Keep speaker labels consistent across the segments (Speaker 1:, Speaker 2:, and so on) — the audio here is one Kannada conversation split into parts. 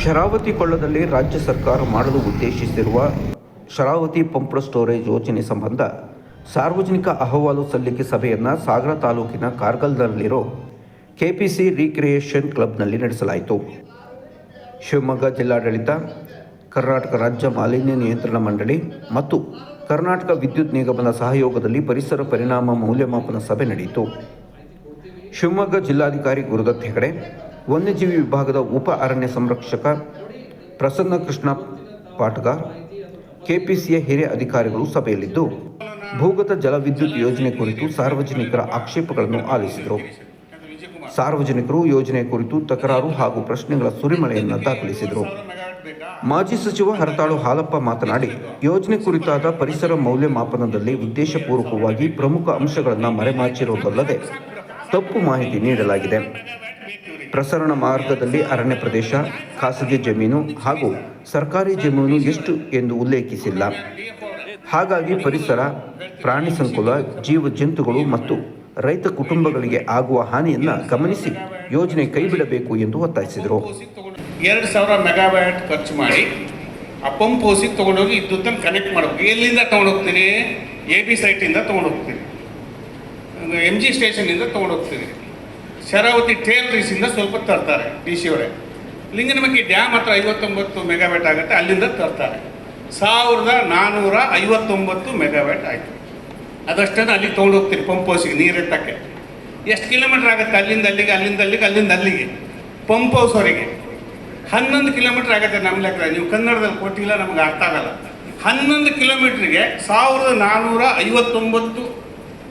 Speaker 1: ಶರಾವತಿ ಕೊಳ್ಳದಲ್ಲಿ ರಾಜ್ಯ ಸರ್ಕಾರ ಮಾಡಲು ಉದ್ದೇಶಿಸಿರುವ ಶರಾವತಿ ಪಂಪ್ಡ್ ಸ್ಟೋರೇಜ್ ಯೋಜನೆ ಸಂಬಂಧ ಸಾರ್ವಜನಿಕ ಅಹವಾಲು ಸಲ್ಲಿಕೆ ಸಭೆಯನ್ನು ಸಾಗರ ತಾಲೂಕಿನ ಕಾರ್ಗಲ್ನಲ್ಲಿರೋ ಕೆಪಿಸಿ ರೀಕ್ರಿಯೇಷನ್ ಕ್ಲಬ್ನಲ್ಲಿ ನಡೆಸಲಾಯಿತು. ಶಿವಮೊಗ್ಗ ಜಿಲ್ಲಾಡಳಿತ, ಕರ್ನಾಟಕ ರಾಜ್ಯ ಮಾಲಿನ್ಯ ನಿಯಂತ್ರಣ ಮಂಡಳಿ ಮತ್ತು ಕರ್ನಾಟಕ ವಿದ್ಯುತ್ ನಿಗಮದ ಸಹಯೋಗದಲ್ಲಿ ಪರಿಸರ ಪರಿಣಾಮ ಮೌಲ್ಯಮಾಪನ ಸಭೆ ನಡೆಯಿತು. ಶಿವಮೊಗ್ಗ ಜಿಲ್ಲಾಧಿಕಾರಿ ಗುರುದತ್ ಹೆಗಡೆ ವನ್ಯಜೀವಿ ವಿಭಾಗದ ಉಪ ಅರಣ್ಯ ಸಂರಕ್ಷಕ ಪ್ರಸನ್ನ ಕೃಷ್ಣ ಪಾಟ್ಗಾರ್ ಕೆಪಿಸಿಯ ಹಿರಿಯ ಅಧಿಕಾರಿಗಳು ಸಭೆಯಲ್ಲಿದ್ದು, ಭೂಗತ ಜಲವಿದ್ಯುತ್ ಯೋಜನೆ ಕುರಿತು ಸಾರ್ವಜನಿಕರ ಆಕ್ಷೇಪಗಳನ್ನು ಆಲಿಸಿದರು. ಸಾರ್ವಜನಿಕರು ಯೋಜನೆ ಕುರಿತು ತಕರಾರು ಹಾಗೂ ಪ್ರಶ್ನೆಗಳ ಸುರಿಮಳೆಯನ್ನು ದಾಖಲಿಸಿದರು. ಮಾಜಿ ಸಚಿವ ಹರತಾಳು ಹಾಲಪ್ಪ ಮಾತನಾಡಿ, ಯೋಜನೆ ಕುರಿತಾದ ಪರಿಸರ ಮೌಲ್ಯಮಾಪನದಲ್ಲಿ ಉದ್ದೇಶಪೂರ್ವಕವಾಗಿ ಪ್ರಮುಖ ಅಂಶಗಳನ್ನು ಮರೆಮಾಚಿರುವುದಲ್ಲದೆ ತಪ್ಪು ಮಾಹಿತಿ ನೀಡಲಾಗಿದೆ. ಪ್ರಸರಣ ಮಾರ್ಗದಲ್ಲಿ ಅರಣ್ಯ ಪ್ರದೇಶ, ಖಾಸಗಿ ಜಮೀನು ಹಾಗೂ ಸರ್ಕಾರಿ ಜಮೀನು ಎಷ್ಟು ಎಂದು ಉಲ್ಲೇಖಿಸಿಲ್ಲ. ಹಾಗಾಗಿ ಪರಿಸರ, ಪ್ರಾಣಿ ಸಂಕುಲ, ಜೀವ ಜಂತುಗಳು ಮತ್ತು ರೈತ ಕುಟುಂಬಗಳಿಗೆ ಆಗುವ ಹಾನಿಯನ್ನು ಗಮನಿಸಿ ಯೋಜನೆ ಕೈಬಿಡಬೇಕು ಎಂದು ಒತ್ತಾಯಿಸಿದರು.
Speaker 2: ಎರಡು ಸಾವಿರ ಮೆಗಾವ್ಯಾಟ್ ಖರ್ಚು ಮಾಡಿ ಆ ಪಂಪ್ ಹೌಸಿಗೆ ತೊಗೊಂಡೋಗಿ ವಿದ್ಯುತ್ತನ್ನು ಕನೆಕ್ಟ್ ಮಾಡಬೇಕು. ಎಲ್ಲಿಂದ ತೊಗೊಂಡೋಗ್ತೀನಿ? ಎ ಬಿ ಸೈಟಿಂದ ತೊಗೊಂಡೋಗ್ತೀನಿ. ಎಂ ಜಿ ಸ್ಟೇಷನಿಂದ ತೊಗೊಂಡೋಗ್ತೀವಿ. ಶರಾವತಿ ಟೇಲ್ರೀಸಿಂದ ಸ್ವಲ್ಪ ತರ್ತಾರೆ ಡಿ ಸಿ ಅವರೇ. ಲಿಂಗನಮಕ್ಕಿ ಡ್ಯಾಮ್ ಹತ್ರ ಐವತ್ತೊಂಬತ್ತು ಮೆಗಾವ್ಯಾಟ್ ಆಗುತ್ತೆ, ಅಲ್ಲಿಂದ ತರ್ತಾರೆ. ಸಾವಿರದ ನಾನ್ನೂರ ಐವತ್ತೊಂಬತ್ತು ಮೆಗಾವ್ಯಾಟ್ ಆಯಿತು. ಅದಷ್ಟನ್ನು ಅಲ್ಲಿ ತೊಗೊಂಡೋಗ್ತೀನಿ ಪಂಪ್ ಹೌಸಿಗೆ ನೀರೆತ್ತಕ್ಕೆ ಎಷ್ಟು ಕಿಲೋಮೀಟ್ರ್ ಆಗುತ್ತೆ? ಅಲ್ಲಿಂದ ಅಲ್ಲಿಗೆ ಅಲ್ಲಿಂದ ಅಲ್ಲಿಗೆ ಅಲ್ಲಿಂದ ಅಲ್ಲಿಗೆ. ಪಂಪ್ ಹೌಸ್ವರೆಗೆ ಹನ್ನೊಂದು ಕಿಲೋಮೀಟ್ರ್ ಆಗುತ್ತೆ ನಮ್ಮ ಲೆಕ್ಕ ನೀವು ಕನ್ನಡದಲ್ಲಿ ಕೊಟ್ಟಿಲ್ಲ, ನಮ್ಗೆ ಅರ್ಥ ಆಗಲ್ಲ. ಹನ್ನೊಂದು ಕಿಲೋಮೀಟ್ರಿಗೆ ಸಾವಿರದ ನಾನ್ನೂರ ಐವತ್ತೊಂಬತ್ತು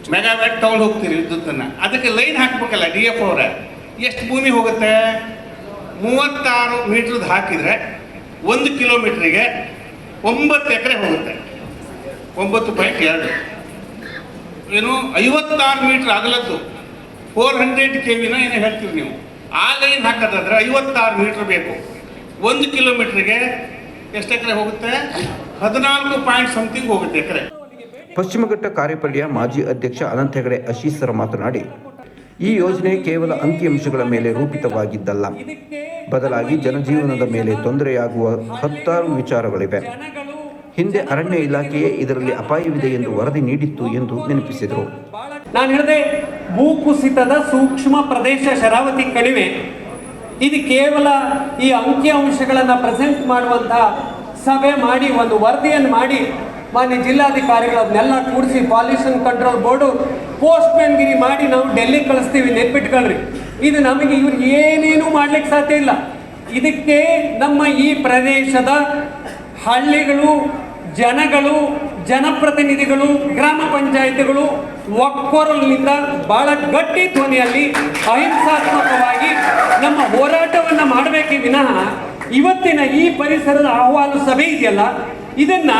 Speaker 2: ಮೆಗಾವ್ಯಾಟ್ ತಗೊಂಡು ಹೋಗ್ತೀರಿ ವಿದ್ಯುತ್ತನ್ನು. ಅದಕ್ಕೆ ಲೈನ್ ಹಾಕ್ಬೇಕಲ್ಲ ಡಿ ಎಫ್ ಅವರ. ಎಷ್ಟು ಭೂಮಿ ಹೋಗುತ್ತೆ? ಮೂವತ್ತಾರು ಮೀಟ್ರದ್ದು ಹಾಕಿದರೆ ಒಂದು ಕಿಲೋಮೀಟ್ರಿಗೆ ಒಂಬತ್ತು ಎಕರೆ ಹೋಗುತ್ತೆ. ಒಂಬತ್ತು ಪಾಯಿಂಟ್ ಎರಡು. ಏನು? ಐವತ್ತಾರು ಮೀಟ್ರ್ ಆಗಲದ್ದು ಫೋರ್ ಹಂಡ್ರೆಡ್ ಕೆ ವಿನ ಏನೋ ಹೇಳ್ತೀರಿ ನೀವು. ಆ ಲೈನ್ ಹಾಕೋದಾದ್ರೆ ಐವತ್ತಾರು ಮೀಟ್ರ್ ಬೇಕು. ಒಂದು ಕಿಲೋಮೀಟ್ರಿಗೆ ಎಷ್ಟು ಎಕರೆ ಹೋಗುತ್ತೆ? ಹದಿನಾಲ್ಕು ಪಾಯಿಂಟ್ ಸಮಥಿಂಗ್ ಹೋಗುತ್ತೆ ಎಕರೆ.
Speaker 1: ಪಶ್ಚಿಮಘಟ್ಟ ಕಾರ್ಯಪಡೆಯ ಮಾಜಿ ಅಧ್ಯಕ್ಷ ಅನಂತ ಹೆಗಡೆ ಅಶೀಸರ ಮಾತನಾಡಿ, ಈ ಯೋಜನೆ ಕೇವಲ ಅಂಕಿಅಂಶಗಳ ಮೇಲೆ ರೂಪಿತವಾಗಿದ್ದಲ್ಲ. ಬದಲಾಗಿ ಜನಜೀವನದ ಮೇಲೆ ತೊಂದರೆಯಾಗುವ ಹತ್ತಾರು ವಿಚಾರಗಳಿವೆ. ಹಿಂದೆ ಅರಣ್ಯ ಇಲಾಖೆಯೇ ಇದರಲ್ಲಿ ಅಪಾಯವಿದೆ ಎಂದು ವರದಿ ನೀಡಿತ್ತು ಎಂದು ನೆನಪಿಸಿದರು.
Speaker 3: ನಾನು ಹೇಳಿದೆ, ಭೂಕುಸಿತದ ಸೂಕ್ಷ್ಮ ಪ್ರದೇಶ ಶರಾವತಿ ಕಣಿವೆ. ಇದು ಕೇವಲ ಈ ಅಂಕಿಅಂಶಗಳನ್ನು ಪ್ರೆಸೆಂಟ್ ಮಾಡುವಂತಹ ಸಭೆ ಮಾಡಿ, ಒಂದು ವರದಿಯನ್ನು ಮಾಡಿ ಮಾನ್ಯ ಜಿಲ್ಲಾಧಿಕಾರಿಗಳನ್ನೆಲ್ಲ ಕೂಡಿಸಿ ಪಾಲ್ಯೂಷನ್ ಕಂಟ್ರೋಲ್ ಬೋರ್ಡು ಪೋಸ್ಟ್ಮ್ಯಾನ್ಗಿರಿ ಮಾಡಿ ನಾವು ಡೆಲ್ಲಿ ಕಳಿಸ್ತೀವಿ ನೆನ್ಪಿಟ್ಕೊಳ್ರಿ. ಇದು ನಮಗೆ ಇವ್ರು ಏನೇನೂ ಮಾಡ್ಲಿಕ್ಕೆ ಸಾಧ್ಯ ಇಲ್ಲ. ಇದಕ್ಕೆ ನಮ್ಮ ಈ ಪ್ರದೇಶದ ಹಳ್ಳಿಗಳು, ಜನಗಳು, ಜನಪ್ರತಿನಿಧಿಗಳು, ಗ್ರಾಮ ಪಂಚಾಯಿತಿಗಳು ಒಕ್ಕೊರಲಿನಿಂದ ಬಹಳ ಗಟ್ಟಿ ಧ್ವನಿಯಲ್ಲಿ ಅಹಿಂಸಾತ್ಮಕವಾಗಿ ನಮ್ಮ ಹೋರಾಟವನ್ನು ಮಾಡಬೇಕೇ ವಿನಃ ಇವತ್ತಿನ ಈ ಪರಿಸರದ ಅಹವಾಲು ಸಭೆ ಇದೆಯಲ್ಲ? ಇದನ್ನ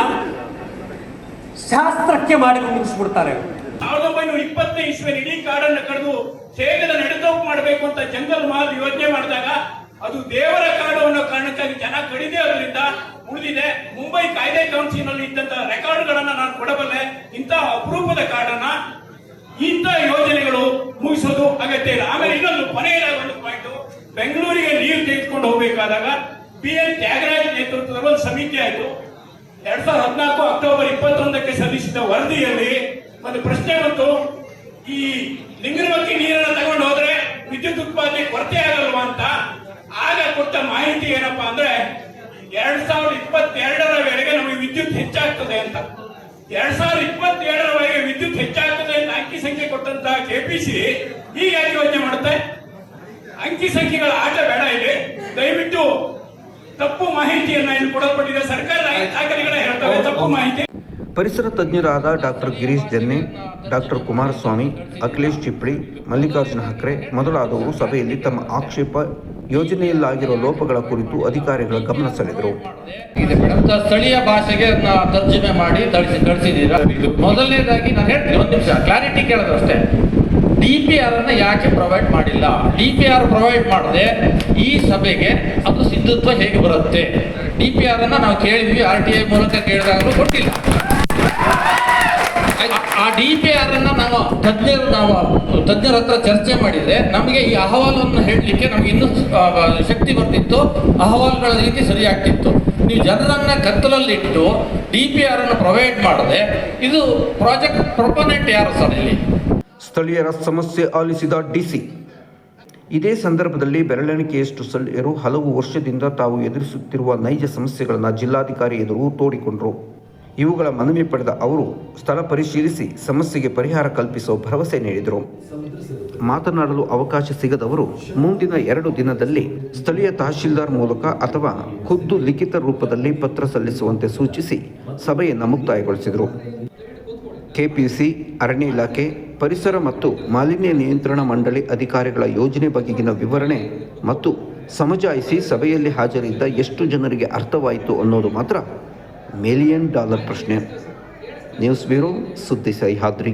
Speaker 3: ಶಾಸ್ತ್ರಕ್ಕೆ ಮಾಡಿ ಮುಗಿಸ್ಬಿಡ್ತಾರೆ.
Speaker 4: ಸಾವಿರದ ಒಂಬೈನೂರ ಇಪ್ಪತ್ತನೇ ಇಸ್ವಿಯಲ್ಲಿ ಇಡೀ ಕಾಡನ್ನು ಕಡಿದು ಸೇಗದ ನಡೆದೋಪ್ ಮಾಡಬೇಕು ಅಂತ ಜಂಗಲ್ ಮಹಲ್ ಯೋಜನೆ ಮಾಡಿದಾಗ ಅದು ದೇವರ ಕಾಡು ಅನ್ನೋ ಕಾರಣಕ್ಕಾಗಿ ಜನ ಕಡಿದೆ ಅದರಿಂದ ಉಳಿದಿದೆ. ಮುಂಬೈ ಕಾಯ್ದೆ ಕೌನ್ಸಿಲ್ನಲ್ಲಿ ಇದ್ದಂತ ರೆಕಾರ್ಡ್ಗಳನ್ನ ನಾನು ಕೊಡಬಲ್ಲೆ. ಇಂತಹ ಅಪರೂಪದ ಕಾಡನ್ನ ಇಂತಹ ಯೋಜನೆಗಳು ಮುಗಿಸೋದು ಅಗತ್ಯ ಇಲ್ಲ. ಆಮೇಲೆ ಇನ್ನೊಂದು ಕೊನೆಯ ಒಂದು ಪಾಯಿಂಟ್ ಬೆಂಗಳೂರಿಗೆ ನೀರು ತೆಗೆದುಕೊಂಡು ಹೋಗಬೇಕಾದಾಗ ಬಿ ಎನ್ ತ್ಯಾಗರಾಜ್ ನೇತೃತ್ವದ ಒಂದು ಸಮಿತಿ ಆಯಿತು. ಎರಡ್ ಸಾವಿರದ ಹದಿನಾಲ್ಕು ಅಕ್ಟೋಬರ್ ಇಪ್ಪತ್ತೊಂದಕ್ಕೆ ಸಲ್ಲಿಸಿದ ವರದಿಯಲ್ಲಿ ಒಂದು ಪ್ರಶ್ನೆ ಬಂತು. ಈ ಲಿಂಗನಮಕ್ಕಿ ನೀರನ್ನು ತಗೊಂಡು ಹೋದ್ರೆ ವಿದ್ಯುತ್ ಉತ್ಪಾದನೆ ಕೊರತೆ ಆಗಲ್ವಾ ಅಂತ. ಆಗ ಕೊಟ್ಟ ಮಾಹಿತಿ ಏನಪ್ಪಾ ಅಂದ್ರೆ ಎರಡ್ ಸಾವಿರದ ಇಪ್ಪತ್ತೆರಡರ ವೇಳೆಗೆ ನಮಗೆ ವಿದ್ಯುತ್ ಹೆಚ್ಚಾಗ್ತದೆ ಅಂತ. ಎರಡ್ ಸಾವಿರದ ಇಪ್ಪತ್ತೆರಡರವರೆಗೆ ವಿದ್ಯುತ್ ಹೆಚ್ಚಾಗ್ತದೆ ಅಂತ ಅಂಕಿ ಸಂಖ್ಯೆ ಕೊಟ್ಟಂತಹ ಕೆಪಿಸಿ ಈಗ ಯೋಚನೆ ಮಾಡುತ್ತೆ. ಅಂಕಿ ಸಂಖ್ಯೆಗಳ ಆಟ ಬೇಡ ತಪ್ಪು ಮಾಹಿತಿಯನ್ನ ಇಲ್ಲಿ ಕೊಡಲ್ಪಟ್ಟಿದೆ. ಸರ್ಕಾರದ ದಾಖಲೆಗಳ ಹೇಳ್ತವೆ. ತಪ್ಪು ಮಾಹಿತಿ.
Speaker 1: ಪರಿಸರ ತಜ್ಞರಾದ ಡಾಕ್ಟರ್ ಗಿರೀಶ್ ಜನ್ನೆ ಡಾಕ್ಟರ್ ಕುಮಾರಸ್ವಾಮಿ ಅಖಿಲೇಶ್ ಚಿಪ್ಳಿ ಮಲ್ಲಿಕಾರ್ಜುನ ಹಕ್ರೆ ಮೊದಲಾದವರು ಸಭೆಯಲ್ಲಿ ತಮ್ಮ ಆಕ್ಷೇಪ ಯೋಜನೆಯಲ್ಲಾಗಿರುವ ಲೋಪಗಳ ಕುರಿತು ಅಧಿಕಾರಿಗಳ ಗಮನ ಸೆಳೆದರು.
Speaker 5: ಸ್ಥಳೀಯ ಭಾಷೆಗೆ ಅದನ್ನ ತರ್ಜುಮೆ ಮಾಡಿ ಮೊದಲನೇದಾಗಿ ನಾನು ಹೇಳ್ತೀನಿ ಒಂದು ನಿಮಿಷ. ಕ್ಲಾರಿಟಿ ಕೇಳೋದು ಅಷ್ಟೇ. ಡಿ ಪಿ ಆರ್ ಅನ್ನ ಯಾಕೆ ಪ್ರೊವೈಡ್ ಮಾಡಿಲ್ಲ? ಡಿ ಪಿ ಆರ್ ಪ್ರೊವೈಡ್ ಮಾಡದೆ ಈ ಸಭೆಗೆ ಅದು ಸಿಂಧುತ್ವ ಹೇಗೆ ಬರುತ್ತೆ? ಡಿ ಪಿ ಆರ್ ಅನ್ನ ನಾವು ಕೇಳಿದ್ವಿ ಆರ್ ಟಿ ಐ ಮೂಲಕ ಕೇಳಿದಾಗಲೂ ಕೊಟ್ಟಿಲ್ಲ. ಆ ಡಿ ಪಿ ಆರ್ ಅನ್ನ ನಾವು ತಜ್ಞರು ನಾವು, ತಜ್ಞರ ಹತ್ರ ಚರ್ಚೆ ಮಾಡಿದ್ರೆ ನಮಗೆ ಈ ಅಹವಾಲನ್ನು ಹೇಳಲಿಕ್ಕೆ ನಮ್ಗೆ ಇನ್ನೂ ಶಕ್ತಿ ಬರ್ತಿತ್ತು. ಅಹವಾಲುಗಳ ರೀತಿ ಸರಿಯಾಗ್ತಿತ್ತು. ನೀವು ಜನರನ್ನ ಕತ್ತಲಲ್ಲಿಟ್ಟು ಡಿ ಪಿ ಆರ್ ಅನ್ನು ಪ್ರೊವೈಡ್ ಮಾಡದೆ, ಇದು ಪ್ರಾಜೆಕ್ಟ್ ಪ್ರೊಪೊನೆಂಟ್ ಯಾರು ಸರ್ ಇಲ್ಲಿ?
Speaker 1: ಸ್ಥಳೀಯರ ಸಮಸ್ಯೆ ಆಲಿಸಿದ ಡಿಸಿ ಇದೇ ಸಂದರ್ಭದಲ್ಲಿ ಬೆರಳೆಣಿಕೆಯಷ್ಟು ಸ್ಥಳೀಯರು ಹಲವು ವರ್ಷದಿಂದ ತಾವು ಎದುರಿಸುತ್ತಿರುವ ನೈಜ ಸಮಸ್ಯೆಗಳನ್ನು ಜಿಲ್ಲಾಧಿಕಾರಿ ಎದುರು ತೋಡಿಕೊಂಡರು. ಇವುಗಳ ಮನವಿ ಪಡೆದ ಅವರು ಸ್ಥಳ ಪರಿಶೀಲಿಸಿ ಸಮಸ್ಯೆಗೆ ಪರಿಹಾರ ಕಲ್ಪಿಸುವ ಭರವಸೆ ನೀಡಿದರು. ಮಾತನಾಡಲು ಅವಕಾಶ ಸಿಗದವರು ಮುಂದಿನ ಎರಡು ದಿನದಲ್ಲಿ ಸ್ಥಳೀಯ ತಹಶೀಲ್ದಾರ್ ಮೂಲಕ ಅಥವಾ ಖುದ್ದು ಲಿಖಿತ ರೂಪದಲ್ಲಿ ಪತ್ರ ಸಲ್ಲಿಸುವಂತೆ ಸೂಚಿಸಿ ಸಭೆಯನ್ನು ಮುಕ್ತಾಯಗೊಳಿಸಿದರು. ಕೆಪಿಸಿ ಅರಣ್ಯ ಇಲಾಖೆ ಪರಿಸರ ಮತ್ತು ಮಾಲಿನ್ಯ ನಿಯಂತ್ರಣ ಮಂಡಳಿ ಅಧಿಕಾರಿಗಳ ಯೋಜನೆ ಬಗೆಗಿನ ವಿವರಣೆ ಮತ್ತು ಸಮಜಾಯಿಸಿ ಸಭೆಯಲ್ಲಿ ಹಾಜರಿದ್ದ ಎಷ್ಟು ಜನರಿಗೆ ಅರ್ಥವಾಯಿತು ಅನ್ನೋದು ಮಾತ್ರ ಮಿಲಿಯನ್ ಡಾಲರ್ ಪ್ರಶ್ನೆ. ನ್ಯೂಸ್ ಬ್ಯೂರೋ ಸುದ್ದಿ ಸಹ್ಯಾದ್ರಿ.